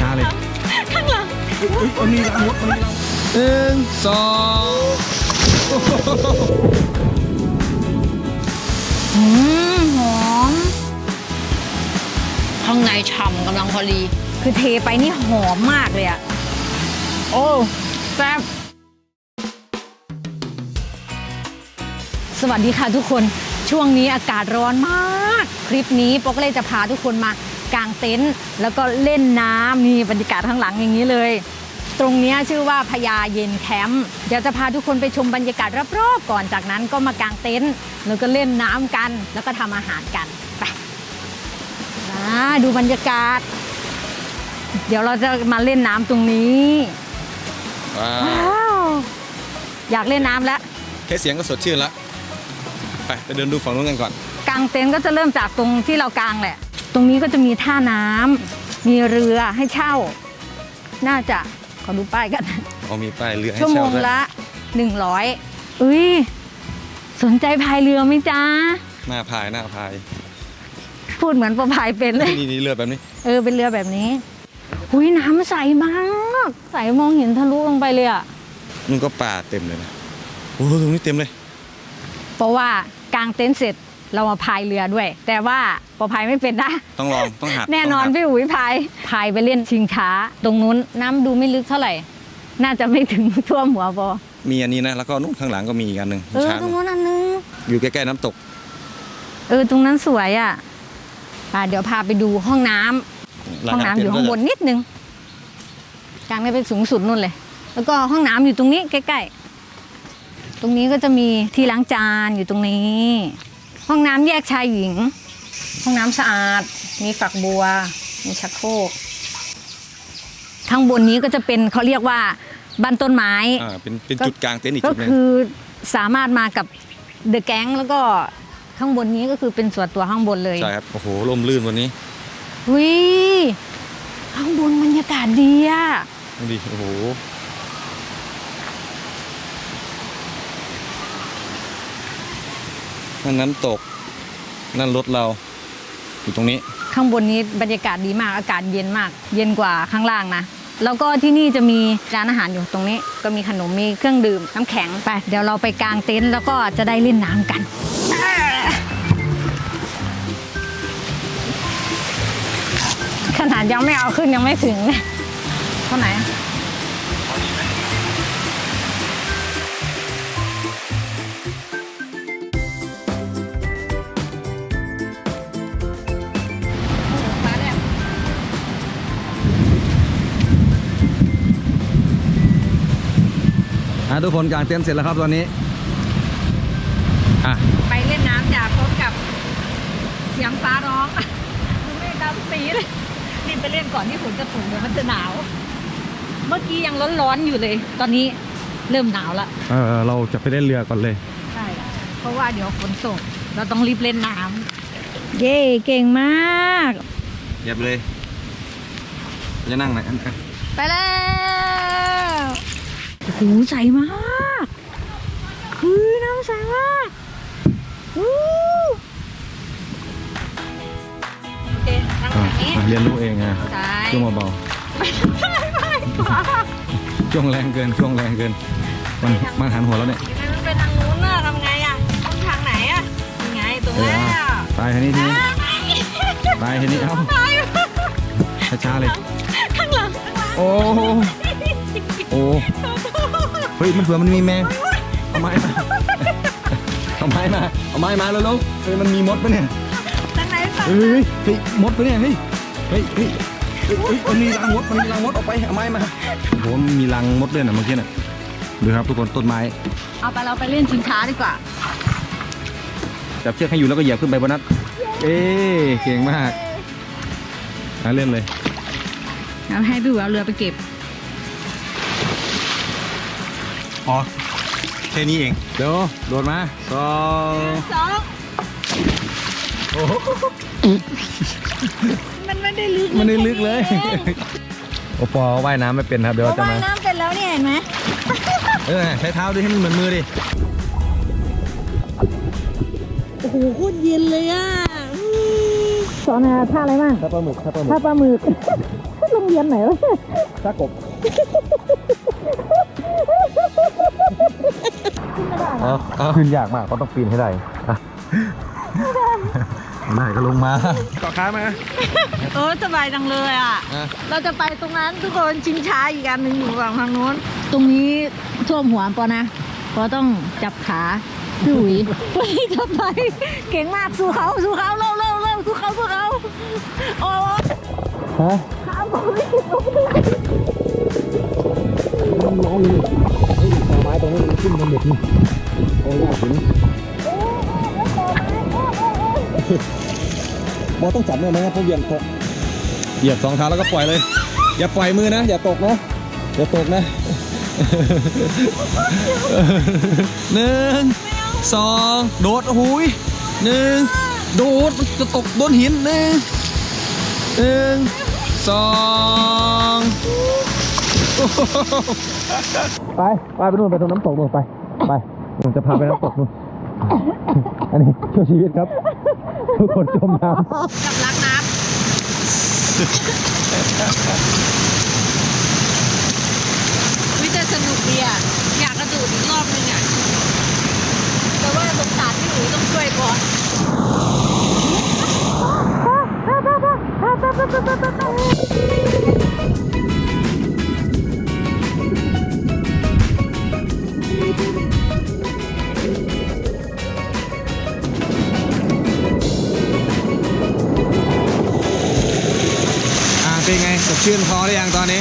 ช้าๆเลยข้างหลังอุ๊ยอุ๊ยมันมีรังมดมันมีรังหนึ่งสองโอ้โหอืมหอมข้างในฉ่ำกำลังพอดี คือเทไปนี่หอมมากเลยอะโอ้แซ่บสวัสดีค่ะทุกคนช่วงนี้อากาศร้อนมาก คลิปนี้ปอกเลยจะพาทุกคนมา กางเต็นท์แล้วก็เล่นน้ำนี่บรรยากาศข้างหลังอย่างนี้เลย ตรงเนี้ยชื่อว่าพญาเย็นแคมป์เดี๋ยวจะพาทุกคนไปชมบรรยากาศรอบๆก่อนจากนั้นก็มากางเต็นท์แล้วก็เล่นน้ำกัน แล้วก็ทำอาหารกันไปมาดูบรรยากาศ เดี๋ยวเราจะมาเล่นน้ำตรงนี้ว้าว้าววอยากเล่นน้ำแล้วแค่เสียงก็สดชื่นละไปไปเดินดูฝั่งนู้นกันก่อนกางเต็นท์ก็จะเริ่มจากตรงที่เรากางแหละ ตรงนี้ก็จะมีท่าน้ำมีเรือให้เช่า น่าจะขอดูป้ายกัน เอามีป้ายเรือให้ชั่วโมเช่างด้วยละ 100อุ้ยสนใจพายเรือไหมจ๊ะ หน้าพายหน้าพายพูดเหมือนประพายเป็นเลย นี่นี่เรือแบบนี้ เออเป็นเรือแบบนี้อุ้ยน้ำใสมาก ใสมองเห็นทะลุลงไปเลยอะนู่นก็ป่าเต็มเลยนะโอ้โหตรงนี้เต็มเลย เพราะว่ากางเต็นท์เสร็จ เรามาพายเรือด้วย แต่ว่าพอพายไม่เป็นนะ ต้องลองต้องหัดแน่นอนต้องหัดพี่อุ๋ยพายพายไปเล่นชิงช้า ตรงนู้นน้ำดูไม่ลึกเท่าไหร่ น่าจะไม่ถึงท่วมหัวพอมีอันนี้นะแล้วก็นู่นข้างหลังก็มีอีกอันหนึ่งเออช้างตรงนู้นอันนึงอยู่ใกล้ๆน้ำตก เออตรงนั้นสวยอะอะเดี๋ยวพาไปดูห้องน้ำห้องน้ำอยู่ข้างบนนิดนึงกลางได้ไปสูงสุดนู่นเลย แล้วก็ห้องน้ำอยู่ตรงนี้ใกล้ๆตรงนี้ก็จะมีที่ล้างจานอยู่ตรงนี้ ห้องน้ำแยกชายหญิง ห้องน้ำสะอาด มีฝักบัว มีชักโครกข้างบนนี้ก็จะเป็นเขาเรียกว่าบ้านต้นไม้ อ่าเป็นเป็นจุดกลางเต็นท์อีกก็จุดหนึงคือสามารถมากับเดอะแก๊งแล้วก็ข้างบนนี้ก็คือเป็นส่วนตัวข้างบนเลยใช่ครับโอ้โหลมลื่นวันนี้วิข้างบนบรรยากาศดีอะ ดูดิโอ้โห นั่นน้ำตก นั่นรถเรา อยู่ตรงนี้ ข้างบนนี้บรรยากาศดีมาก อากาศเย็นมาก เย็นกว่าข้างล่างนะ แล้วก็ที่นี่จะมีร้านอาหารอยู่ตรงนี้ ก็มีขนม มีเครื่องดื่ม น้ำแข็ง ไป เดี๋ยวเราไปกางเต็นท์แล้วก็จะได้เล่นน้ำกันขนาดยังไม่เอาขึ้นยังไม่ถึงเลยเท่าไหร่ ทุกคนกางเต็นท์เสร็จแล้วครับตอนนี้อะไปเล่นน้ำจากพบกับเสียงฟ้าร้องดูเมฆดำปีเลยรีบไปเล่นก่อนที่ฝนจะตกเดี๋ยวมันจะหนาว เมื่อกี้ยังร้อนๆอยู่เลย ตอนนี้เริ่มหนาวละเออเราจะไปเล่นเรือก่อนเลยใช่เพราะว่าเดี๋ยวฝนตกเราต้องรีบเล่นน้ำเย้เก่งมากเรียบเลยจะนั่งไหนอันอะไปแล้ว โอ้โหใสมากคือน้ำใสมากวู้โอเคนั่งอะทางนี้อะเรียนรู้เองไงใช่ช่วงเบาไม่ไม่ขวาๆช่วงแรงเกินช่วงแรงเกิน มันมันหันหัวแล้วเนี่ยมันไปทางนู้นน่ะทำไงอะต้องทางไหนอะยังไงตรงเออแล้วตายทีนี้ทีนี้ไปตายทีนี้เอ้าไปช้าๆเลย ข้างหลัง โอ้โหโอ้เฮ้ยมันเผื่อมันมีแมงเอาไม้มา เอาไม้มา เอาไม้มาแล้วๆเฮ้ยมันมีมดปะเนี่ยทางไหนฝั่งเฮ้ยเฮ้ยมดปะเนี่ยเฮ้ยเฮ้ยเฮ้ยเฮ้ยเฮ้ยมันมีรังมดมันมีรังมดออกไปเอาไม้มาโหมันมีรังมดด้วยนะเมื่อกี้น่ะดูครับทุกคนต้นไม้ เอาไปเราไปเล่นชิงช้าดีกว่าจับเชือกให้อยู่แล้วก็เหยียบขึ้นไปบนนั้นเอ๊ะเก่งมากมาเล่นเลยงั้นให้พี่หวเอาเรือไปเก็บ อ๋อแค่นี้เอง เดี๋ยวโดดมาสองสองโอ้โหมันไม่ได้ลึกมันได้ลึกเลย โอปอว่ายน้ำไม่เป็นครับเดี๋ยวเราจะว่ายมาน้ำเป็นแล้วเนี่ยเห็นไหมเออใช้เท้าด้วยให้มันเหมือนมือดิ โอ้โหโคตรเย็นเลยอะสอนหาท่าอะไรบ้างถ้าปลาหมึกถ้าปลาหมึท่ากปลาหมึกลงเรียนไหนวะซากกบ เอาเอาขึ้นยากมากก็ต้องปีนให้ได้อะไม่ก็ลงมาต่อขามาเออสบายจังเลยอะอะ เราจะไปตรงนั้นทุกคนชิงช้าอีกอันหนึ่งอยู่ฝั่งทางโน้น ตรงนี้ท่วมหัวปอนะปอต้องจับขาพี่อุ๋ยวันนี้จะไปเก่งมากสู้เขาสู้เขาเร็วเร็วเร็วสู้เขาสู้เขาโอ้ยฮะขาผมไม่ถึงลงเลยมันร้องอยู่เฮ้ยต่อไม้ตรงนี้มันขึ้นมันเด็ดนี่ โอ้ยถึงบอต้องจับเนี่ยไหมครับพวกเหยียบตกเหยียบสองเท้าแล้วก็ปล่อยเลย อย่าปล่อยมือนะ อย่าตกนะอย่าตกนะหนึ่งสองโดดโอ้โหุยหนึ่งโดดมันจะตกโดนหินหนึ่งหนึ่งสองไป ไปไปนู่นไปตรงน้ำตกนู่นไป ไป ผมจะพาไปน้ำตกนู่นอันนี้ช่วยชีวิตครับ ทุกคนจมน้ำกับรักน้ำ ชื่นคอหรือยังตอนนี้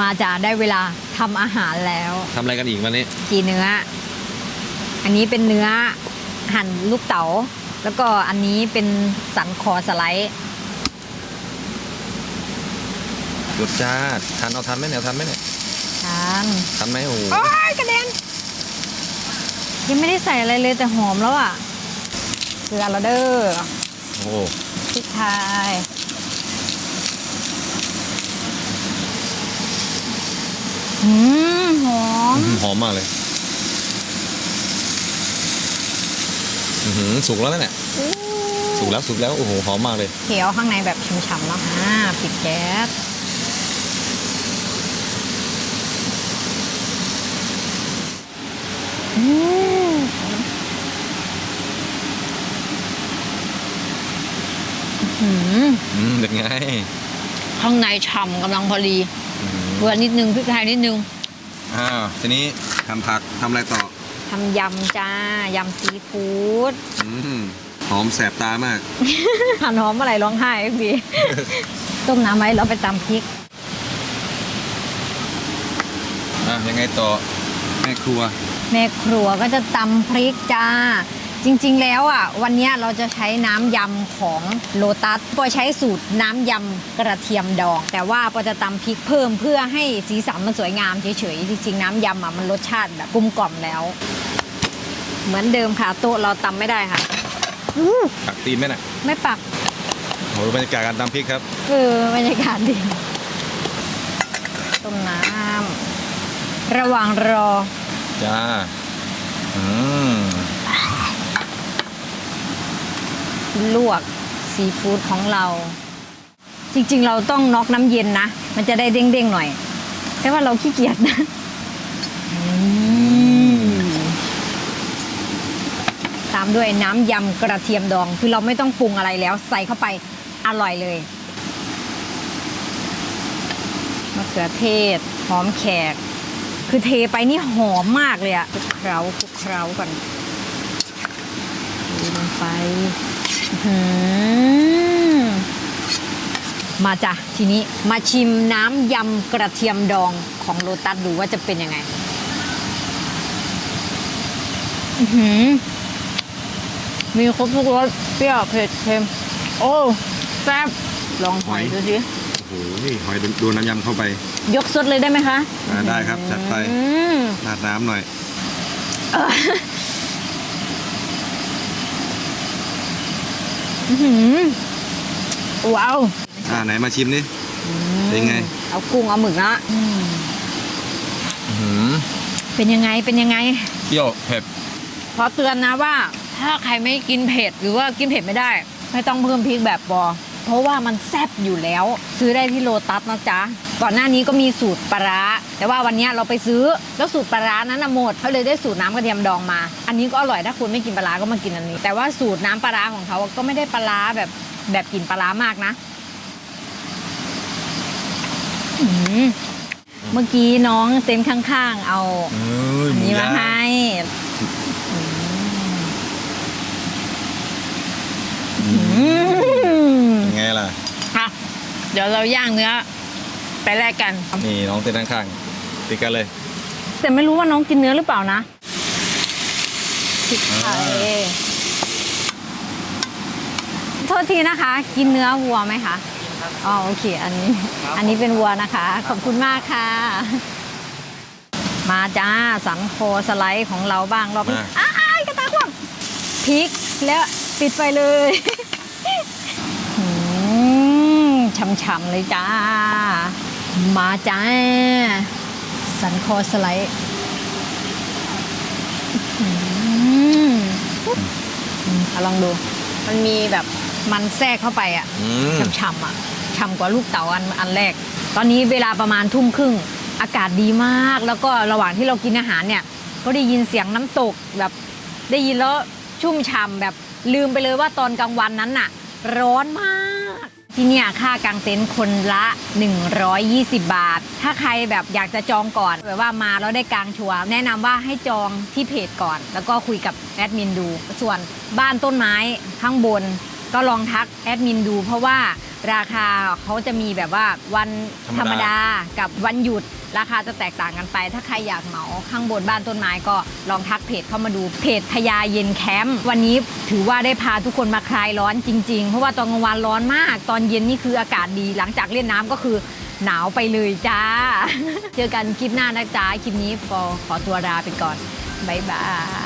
มาจ้าได้เวลาทำอาหารแล้ว ทำอะไรกันอีกวันนี้ กีเนื้อ อันนี้เป็นเนื้อหั่นลูกเต๋า แล้วก็อันนี้เป็นสันคอสไลด์รสชาติทันเอาทันไหมเนี่ยทันไหมเนี่ยทานทันไหมโอ้โหโอ้ยกระเด็น ยังไม่ได้ใส่อะไรเลยแต่หอมแล้วอะเกลือเราเด้อโอ้โหพริกไทย อืมหอม หอมมากเลย อื้อหือสุกแล้วนั่นแหละสุกแล้วสุกแล้ว โอ้โห หอมมากเลย เขียวข้างในแบบฉ่ำๆแล้วอ่าปิดแก๊สอืมอื้อหืออืมเป็นไง ข้างในฉ่ำกำลังพอดีอื้อหือ เกลือนิดนึงพริกไทยนิดนึงอ้าวทีนี้ทำผักทำอะไรต่อทำยำจ้ายำซีฟู้ดอืมหอมแสบตามากหั่นหอมเมื่อไหร่ร้องไห้ทุกทีต้มน้ำไว้แล้วไปตำพริกอะยังไงต่อแม่ครัว แม่ครัวก็จะตำพริกจ้า จริงๆแล้วอะวันเนี้ยเราจะใช้น้ำยำของโลตัสปอใช้สูตรน้ำยำกระเทียมดอง แต่ว่าปอจะตำพริกเพิ่มเพื่อให้สีสันมันสวยงามเฉยๆจริงๆน้ำยำอะมันรสชาติแบบกลมกล่อมแล้ว เหมือนเดิมค่ะโต๊ะเราตำไม่ได้ค่ะอื้อผักตีนไหมน่ะไม่ปักโอ้โหบรรยากาศการตำพริกครับเออบรรยากาศดีต้มน้ำระหว่างรอจ้าอืม ลวกซีฟู้ดของเรา จริงๆ เราต้องน็อกน้ำเย็นนะ มันจะได้เด้งๆหน่อย แต่ว่าเราขี้เกียจนะอืมตามด้วยน้ำยำกระเทียมดอง คือเราไม่ต้องปรุงอะไรแล้ว ใส่เข้าไปอร่อยเลยมะเขือเทศ หอมแขก คือเทไปนี่หอมมากเลยอะคลุกเคล้าคลุกเคล้าก่อนเทลงไปอื้อหือ มาจ้ะทีนี้มาชิมน้ำยำกระเทียมดองของโลตัสดูว่าจะเป็นยังไงอื้อหือมีครบทุกรสเปรี้ยวเผ็ดเค็มโอ้แซ่บลองหอยหอยดูสิโโอ้โหหอยโดนน้ำยำเข้าไป ยกสดเลยได้ไหมคะอ่าได้ครับจัดไปอืมราดน้ำหน่อย อื้อหือว้าวอ่าไหนมาชิมนี่เป็นไง เอากุ้งเอาหมึกนะเป็นยังไงเป็นยังไง เปรี้ยวเผ็ดขอเตือนนะว่า ถ้าใครไม่กินเผ็ดหรือว่ากินเผ็ดไม่ได้ ไม่ต้องเพิ่มพริกแบบบอ เพราะว่ามันแซ่บอยู่แล้ว ซื้อได้ที่โลตัสนะจ๊ะก่อนหน้านี้ก็มีสูตรปลาร้าแต่ว่าวันนี้เราไปซื้อแล้วสูตรปลาร้านั้นนะหมดเขาเลยได้สูตรน้ำกระเทียมดองมา อันนี้ก็อร่อยถ้าคุณไม่กินปลาร้าก็มากินอันนี้ แต่ว่าสูตรน้ำปลาร้าของเขาก็ไม่ได้ปลาร้าแบบแบบกลินปลาร้ามากนะอืมเมื่อกี้น้องเต็นท์ข้าง ๆ เอาเอ้ยอันหนี้มาย่งให้ อืม ยังไง ล่ะอะเดี๋ยวเราย่างเนื้อ ไปแลกกัน นี่น้องเต้นข้างๆติดกันเลย แต่ไม่รู้ว่าน้องกินเนื้อหรือเปล่านะพริกไทยโทษทีนะคะ กินเนื้อวัวไหมคะอ๋อโอเค อันนี้ อันนี้เป็นวัวนะคะ ขอบคุณมากค่ะ มาจ้าสันคอสไลด์ของเราบ้างรอบนี้มา อ้ายกระตาคว่ำพริกแล้วปิดไฟเลย อื มช่ำๆเลยจ้า มาจ้า สันคอสไลด์อืมเอาลองดู มันมีแบบมันแทรกเข้าไปอะอืมฉ่ำๆอะฉ่ำกว่าลูกเต๋าอันอันแรก ตอนนี้เวลาประมาณทุ่มครึ่ง อากาศดีมาก แล้วก็ระหว่างที่เรากินอาหารเนี่ย ก็ได้ยินเสียงน้ำตกแบบได้ยินแล้วชุ่มฉ่ำแบบลืมไปเลยว่าตอนกลางวันนั้นน่ะ ร้อนมาก ที่เนี่ยค่ากางเต็นท์คนละ 120 บาท ถ้าใครแบบอยากจะจองก่อนแบบว่ามาแล้วได้กางชัวร์แนะนำว่าให้จองที่เพจก่อน แล้วก็คุยกับแอดมินดู ส่วนบ้านต้นไม้ข้างบนก็ลองทักแอดมินดู เพราะว่า ราคาเขาจะมีแบบว่าวันธธรรรรมมดา ดากับวันหยุดราคาจะแตกต่างกันไป ถ้าใครอยากเหมาข้างบนบ้านต้นไม้ก็ลองทักเพจเข้ามาดูเพจพญาเย็นแคมป์วันนี้ถือว่าได้พาทุกคนมาคลายร้อนจริง ๆ เพราะว่าตอนกลางวันร้อนมาก ตอนเย็นนี่คืออากาศดีหลังจากเล่นน้ำก็คือหนาวไปเลยจ้า เจอกันคลิปหน้านะจ๊ะคลิปนี้ก็ขอตัวลาไปก่อนบ๊ายบาย